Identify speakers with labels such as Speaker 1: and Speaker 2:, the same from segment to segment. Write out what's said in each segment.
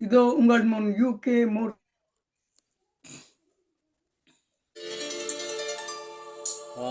Speaker 1: இதோ உங்கள் முன் யூகே மூர்
Speaker 2: ஆ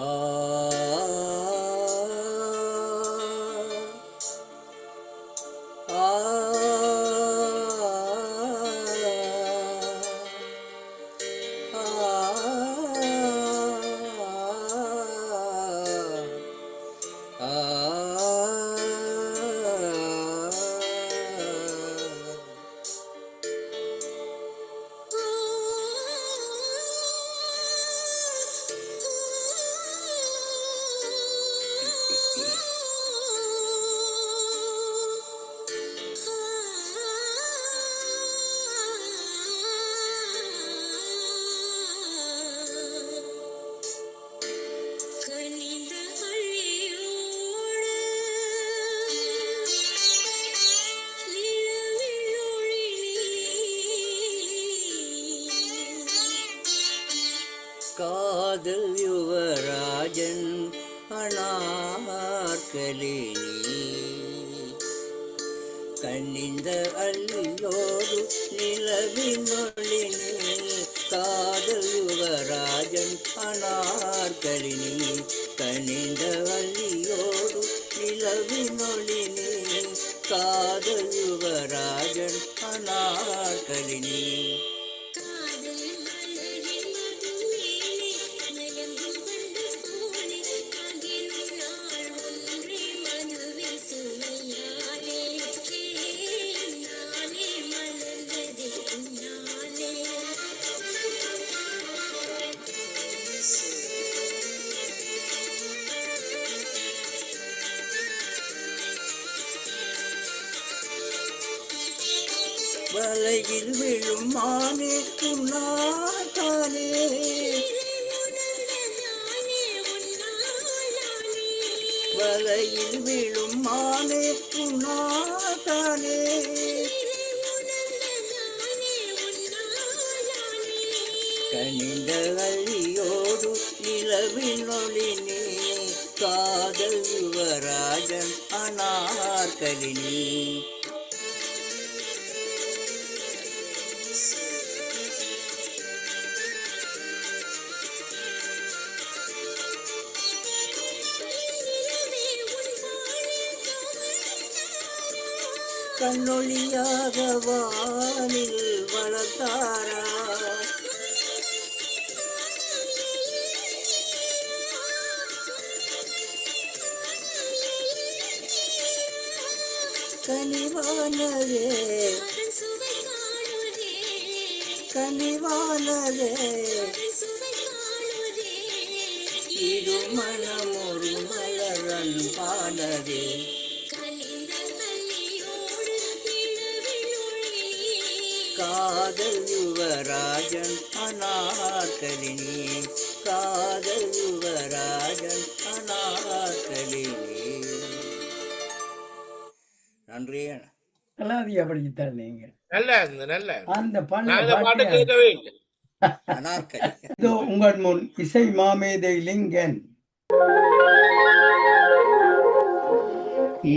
Speaker 2: காதல் யுவராஜன் அனார்கலினி கண்ணிந்த அல்லோடு நிலவினொளினி காதல் யுவராஜன் அனார்கலினி கண்ணிந்த அள்ளியோடு நிலவினொளினி காதல் யுவராஜன் அனார்கலினி வலையில் விழும் மானே உன்னாத்தானே வலையில் விழும் மானே உன்னாத்தானே
Speaker 3: உணர்ந்ததானே உன்னாலானே
Speaker 2: கனிந்த அள்ளியோடு நிலவின் ஒளினே காதல் யுவராஜன் அனார்கலினி. கண்ணொளியாக வானில் வளர்த்தாரா? கனிவானதே கனிவானதே
Speaker 3: அதன்
Speaker 2: மனமொரு மலரன் பானதே காதல் யுவராஜன் அனார்கலினி காதல் யுவராஜன் அனார்கலினி நன்றி
Speaker 1: கலாதியா படிச்சுத்தார் நீங்க.
Speaker 4: நல்லா இருந்தது நல்லா.
Speaker 1: அந்த
Speaker 4: பாட்டை
Speaker 1: பண்ண
Speaker 4: கேட்கவே இல்லை.
Speaker 2: அனார்கலி
Speaker 1: இதோ உங்கள் முன் இசை மாமேதை லிங்கன்.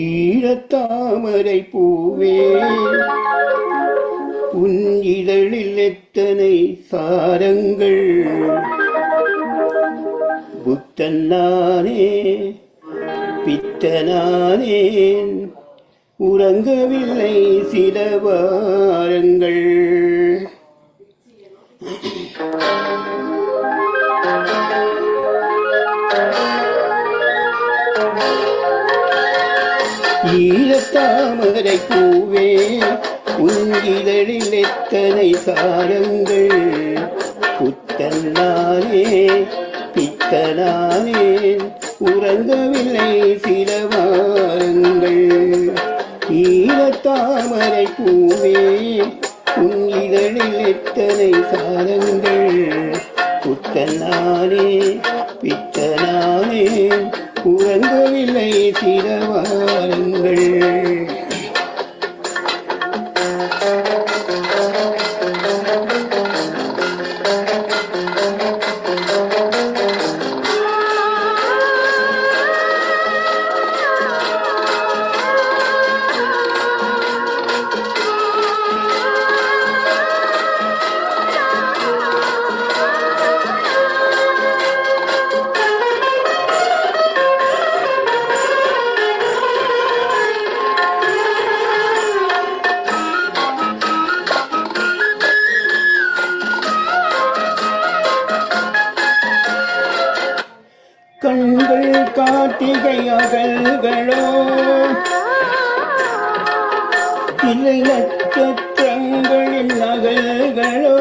Speaker 5: ஈரத்தாமரை பூவே. உன் இதழில் எத்தனை சாரங்கள்? புத்தன்னானே பித்தனானேன். உறங்கவில்லை சில வாரங்கள். ஈழத்தாமரை பூவே உங்கிதழில் எத்தனை சாரங்கள்? புத்தன்னானே பித்தனானேன் உறங்கவில்லை சில வாரங்கள். ஈரத்தாமரை பூவே உன் இதழில் எத்தனை சாரங்கள்? புத்தனானே பித்தனானேன் உறங்கவில்லை சில அகல்களோ இல்லை நட்சத்திரங்களின் அகல்களோ?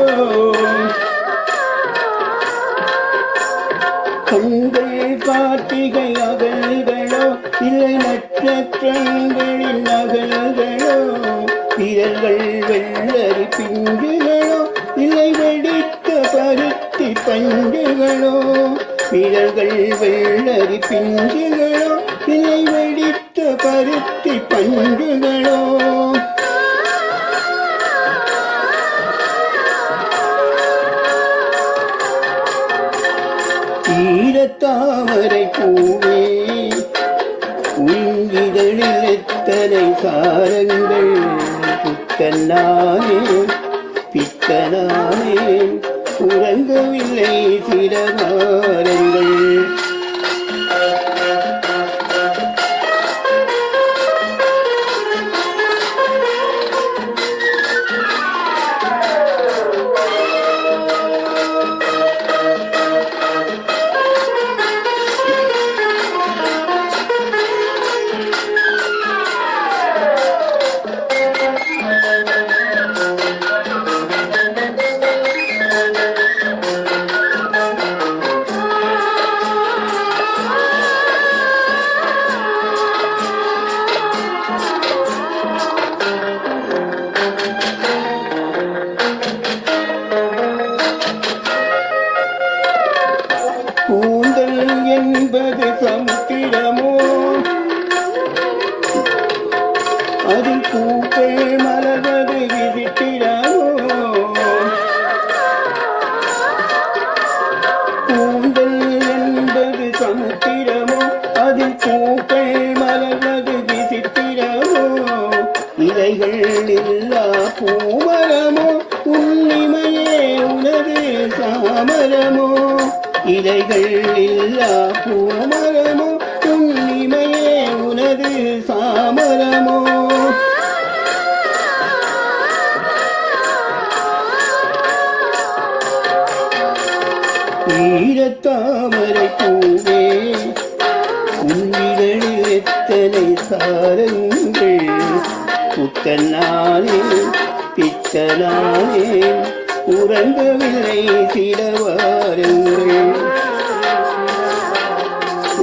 Speaker 5: கண்கள் கார்த்திகை அகல்களோ? இல்லை நட்சத்திரங்களின் அகல்களோ? விரல்கள் வெள்ளரி பிஞ்சுகளோ? இல்லை வெடித்த பருத்தி பஞ்சுகளோ? விரல்கள் வெள்ளரி பிஞ்சுகளோ இலை வெடித்த பருத்தி பஞ்சுகளோ. ஈரத்தாமரை பூவே உங்கிதழில் எத்தனை சாரங்கள் பித்தனானே பித்தனானே. உறங்கவில்லை சிரமாரங்கள் கூந்தல் பூக்கள் மலர்வது விசித்திரமோ கூந்தல் என்பது சமுத்திரமோ அதில் பூக்கள் மலர்வது விசித்திரமோ இலைகள் இல்லா பூமரமோ? உன்னிமையே உனது சாமரமோ? இலைகள் இல்லா பூமரமோ? உன்னிமையே உனது சாமரமோ? ஈரத்தாமரை பூவே உன்னிதழில் எத்தனை சாரங்கள்? புத்தனானே பித்தனானே உறங்கவில்லை சிடவாரங்கள்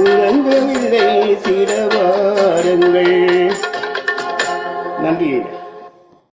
Speaker 5: உறங்கவில்லை சிடவாரங்கள் நன்றி.